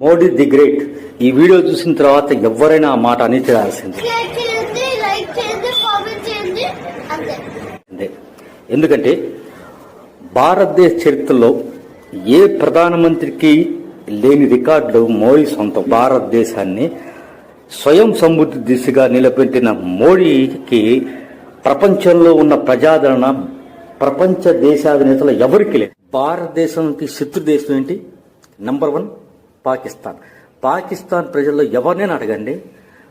Modi the great. ఈ video చూసిన తర్వాత ఎవరైనా ఆ మాట అని అంతే. అంతే. ఎందుకంటే భారతదేశ చరిత్రలో ఏ ప్రధానమంత్రికి లేని రికార్డులు మోడీ సొంతం భారతదేశాన్ని స్వయం సమృద్ధి దిశగా నిలబెట్టిన మోడీకి ప్రపంచంలో ఉన్న ప్రజాదరణ ప్రపంచ దేశాధినేతలు ఎవరికి లేదు. భారతదేశానికి శత్రు దేశం ఏంటి? నంబర్ వన్ పాకిస్తాన్ పాకిస్తాన్ ప్రజల్లో ఎవరినైనా అడగండి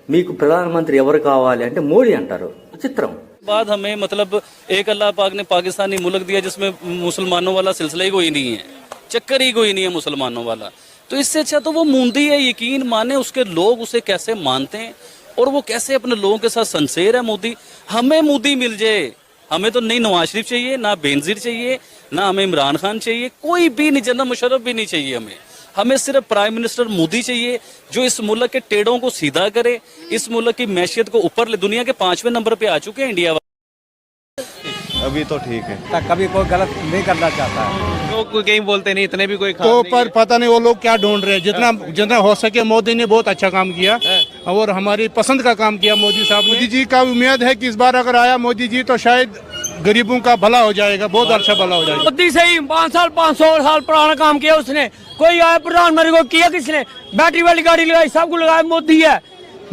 మీకు ప్రధానమంత్రి ఎవరు కావాలి అంటే మోడీ అంటారు విచిత్రం बाद हमें मतलब एक अल्लाह पाक ने पाकिस्तानी मुल्क दिया जिसमें मुसलमानों वाला सिलसिला ही कोई नहीं है चक्कर ही कोई नहीं है मुसलमानों वाला तो इससे अच्छा तो वो मूंदी है यकीन माने उसके लोग उसे कैसे मानते हैं और वो कैसे अपने लोगों के साथ संसेर है मोदी हमें मोदी मिल जाए हमें तो नहीं नवाज शरीफ चाहिए ना बेनजीर चाहिए ना हमें इमरान खान चाहिए कोई भी नहीं जनरल मुशर्रफ भी नहीं चाहिए हमें हमें सिर्फ़ प्राइम मिनिस्टर मोदी चाहिए जो इस मुल्क के टेढ़ों को सीधा करे इस मुल्क की मैशियत को ऊपर ले दुनिया के पाँचवें नंबर पे आ चुके हैं इंडिया अभी तो ठीक है। तक कभी कोई गलत नहीं करना चाहता है। लोग कोई कहीं बोलते नहीं इतने भी कोई तो नहीं पर है। पता नहीं वो लोग क्या ढूंढ रहे हैं। जितना जितना हो सके मोदी ने बहुत अच्छा काम किया और हमारी पसंद का काम किया मोदी साहब मोदी जी का उम्मीद है कि इस बार अगर आया मोदी जी तो शायद गरीबों का भला हो जाएगा बहुत अच्छा भला हो जाएगा। मोदी से ही पाँच साल पाँच सौ साल पुराना काम किया उसने। कोई आया प्रधानमंत्री को किया किसने? बैटरी वाली गाड़ी लगाई सबको लगाया मोदी है।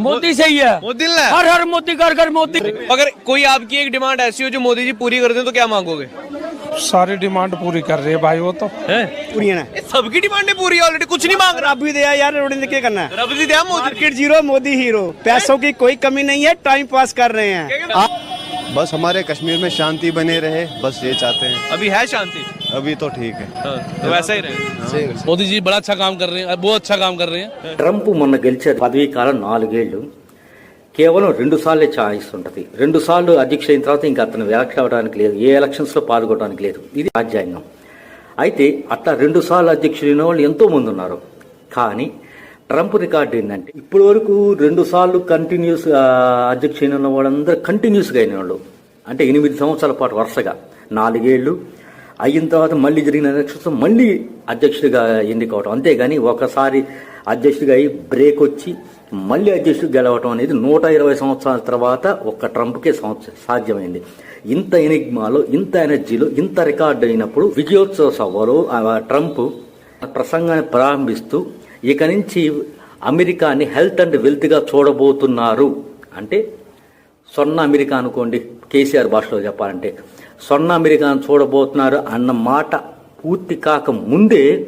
मोदी से ही है। मोदी हर हर मोदी कर कर मोदी। अगर कोई आपकी एक डिमांड ऐसी हो जो मोदी जी पूरी कर दे तो क्या मांगोगे? सारी डिमांड पूरी कर रहे है भाई वो तो। पूरी ना? सबकी डिमांडें पूरी ऑलरेडी कुछ नहीं मांग रहा। रब भी दिया यार रोड क्या करना है? रब जी दिया मोदी। ज़ीरो मोदी हीरो पैसों की कोई कमी नहीं है टाइम पास कर रहे हैं? बस हमारे कश्मीर में शांति बने रहे बस ये चाहते हैं अभी है शांति अभी तो ठीक है हाँ, तो वैसा ही रहे मोदी जी बड़ा अच्छा काम कर रहे हैं बहुत अच्छा काम कर रहे हैं ట్రంప్ మొన్న గెలిచే పదవీ కాలం నాలుగేళ్లు కేవలం రెండు సార్లే ఛాయిస్ ఉంటుంది రెండు సార్లు అధ్యక్షుడు అయిన తర్వాత ఇంకా అతను ఎలక్ట్ అవ్వడానికి లేదు ఏ ఎలక్షన్స్ లో పాల్గొనడానికి లేదు ఇది రాజ్యాంగం అయితే అట్లా రెండు సార్లు అధ్యక్షుడైన వాళ్ళు ఎంతో మంది ఉన్నారు కానీ ట్రంప్ రికార్డు ఏంటంటే ఇప్పటి వరకు రెండు సార్లు కంటిన్యూస్ అధ్యక్షుడైన ఉన్న వాళ్ళందరూ కంటిన్యూస్గా అయిన వాళ్ళు అంటే ఎనిమిది సంవత్సరాల పాటు వరుసగా. నాలుగేళ్ళు అయిన తర్వాత మళ్ళీ జరిగిన ఎలక్షన్స్ మళ్ళీ అధ్యక్షుడిగా ఎన్నికవటం. అంతేగాని ఒకసారి అధ్యక్షుడిగా అయి బ్రేక్ వచ్చి మళ్ళీ అధ్యక్షుడు గెలవటం అనేది నూట ఇరవై సంవత్సరాల తర్వాత ఒక్క ట్రంప్కే సంవత్సరం సాధ్యమైంది. ఇంత ఎనిగ్మాలో ఇంత ఎనర్జీలో ఇంత రికార్డు అయినప్పుడు విజయోత్సవ సభలో ఆ ట్రంప్ ప్రసంగాన్ని ప్రారంభిస్తూ ఇక నుంచి అమెరికాని హెల్త్ అండ్ వెల్త్గా చూడబోతున్నారు. అంటే స్వర్ణ అమెరికా అనుకోండి కేసీఆర్ భాషలో చెప్పాలంటే. స్వర్ణ అమెరికాను చూడబోతున్నారు అన్న మాట పూర్తి కాక ముందే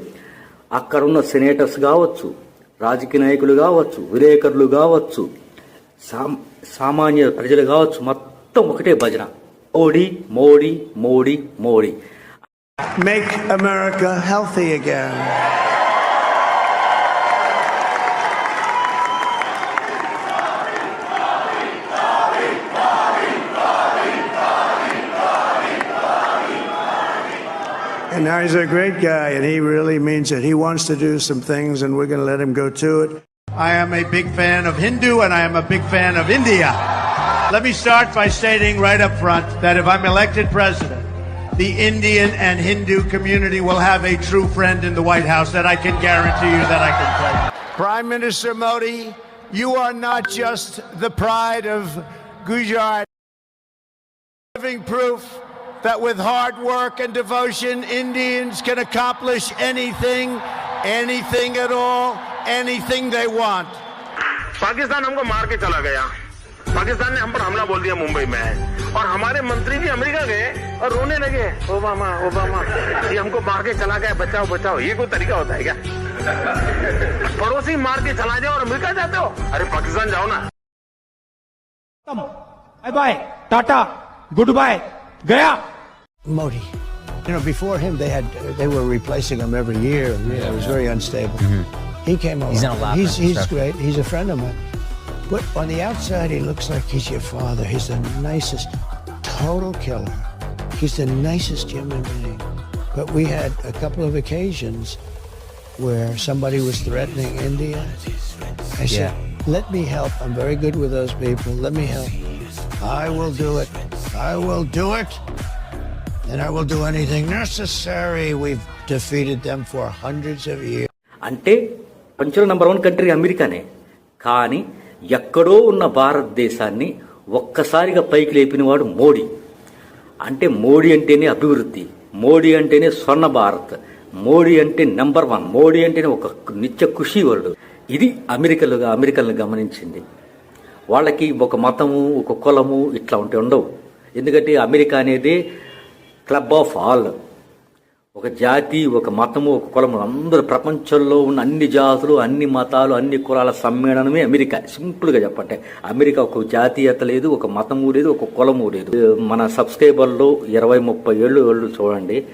అక్కడున్న సెనేటర్స్ కావచ్చు రాజకీయ నాయకులు కావచ్చు విలేకరులు కావచ్చు సామ్- సామాన్య ప్రజలు కావచ్చు మొత్తం ఒకటే భజన. Modi Modi Modi Modi. Make America healthy again And now he's a great guy, and he really means it. He wants to do some things, and we're going to let him go to it. I am a big fan of Hindu, and I am a big fan of India. Let me start by stating right up front that if I'm elected president, the Indian and Hindu community will have a true friend in the White House that I can guarantee you that I can play. Prime Minister Modi, you are not just the pride of Gujarat. Living proof that with hard work and devotion, Indians can accomplish anything, anything at all, anything they want. Pakistan हमको मार के चला गया। पाकिस्तान ने हम पर हमला बोल दिया मुंबई में। और हमारे मंत्री भी अमेरिका गए और रोने लगे। ओबामा ओबामा ये हमको मार के चला गया बचाओ बचाओ। ये कोई तरीका होता है क्या? पड़ोसी मार के चला जाओ और अमेरिका जाते हो? अरे पाकिस्तान जाओ ना। Bye bye tata good bye गया। Modi. You know, before him, they had they were replacing him every year. and It was very unstable. Mm-hmm. He came along. He's in a He's, he's great. He's a friend of mine. But on the outside, he looks like he's your father. He's the nicest, total killer. He's the nicest human being. But we had a couple of occasions where somebody was threatening India. I said, "Let me help. I'm very good with those people. Let me help. I will do it. I will do it." And I will do anything necessary. We've defeated them for hundreds of years. అంటే ప్రపంచంలో number one country అమెరికానే. కానీ ఎక్కడో ఉన్న భారతదేశాన్ని ఒక్కసారిగా పైకి లేపినవాడు మోడీ. అంటే మోడీ అంటేనే అభివృద్ధి మోడీ అంటేనే స్వర్ణ భారత్ మోడీ అంటే నెంబర్ వన్ మోడీ అంటేనే ఒక నిత్య ఖుషి వరుడు. ఇది అమెరికలుగా అమెరికలను గమనించింది. వాళ్ళకి ఒక మతము ఒక కులము ఇట్లా ఉంటే ఉండవు. ఎందుకంటే అమెరికా అనేది క్లబ్ ఆఫ్ ఆల్. ఒక జాతి ఒక మతము ఒక కులము అందరూ ప్రపంచంలో ఉన్న అన్ని జాతులు అన్ని మతాలు అన్ని కులాల సమ్మేళనమే అమెరికా. సింపుల్గా చెప్పంటే అమెరికా ఒక జాతీయత లేదు ఒక మతము లేదు ఒక కులము లేదు. మన సబ్స్క్రైబర్లు ఇరవై ముప్పై ఏళ్ళు ఏళ్ళు చూడండి.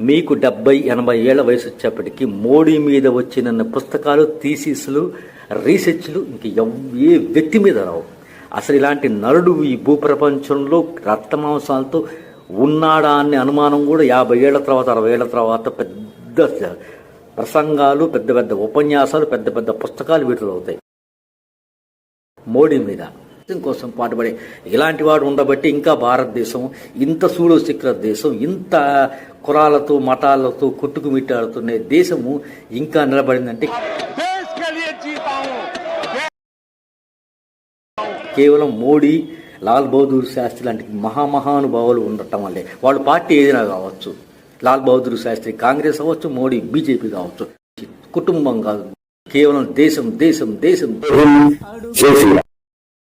మీకు డెబ్బై ఎనభై ఏళ్ళ వయసు వచ్చేప్పటికీ మోడీ మీద వచ్చిన పుస్తకాలు థీసిస్లు రీసెర్చ్లు ఇంక ఎవ్- ఏ వ్యక్తి మీద రావు. అసలు ఇలాంటి నరుడు ఈ భూప్రపంచంలో రక్తమాంసాలతో ఉన్నాడా అనే అనుమానం కూడా యాభై ఏళ్ళ తర్వాత అరవై ఏళ్ళ తర్వాత పెద్ద ప్రసంగాలు పెద్ద పెద్ద ఉపన్యాసాలు పెద్ద పెద్ద పుస్తకాలు వీటిలో అవుతాయి. మోడీ మీద కోసం పాటుపడే ఇలాంటి వాడు ఉండబట్టి ఇంకా భారతదేశం ఇంత సూడో శిఖర దేశం ఇంత కులాలతో మతాలతో కొట్టుకుమిట్టాడుతున్న దేశము ఇంకా నిలబడిందంటే కేవలం మోడీ లాల్ బహదూర్ శాస్త్రి లాంటి మహామహానుభావులు ఉండటం వల్లే. వాళ్ళ పార్టీ ఏదైనా కావచ్చు లాల్ బహదూర్ శాస్త్రి కాంగ్రెస్ అవ్వచ్చు మోడీ బీజేపీ కావచ్చు కుటుంబం కాదు కేవలం దేశం దేశం దేశం.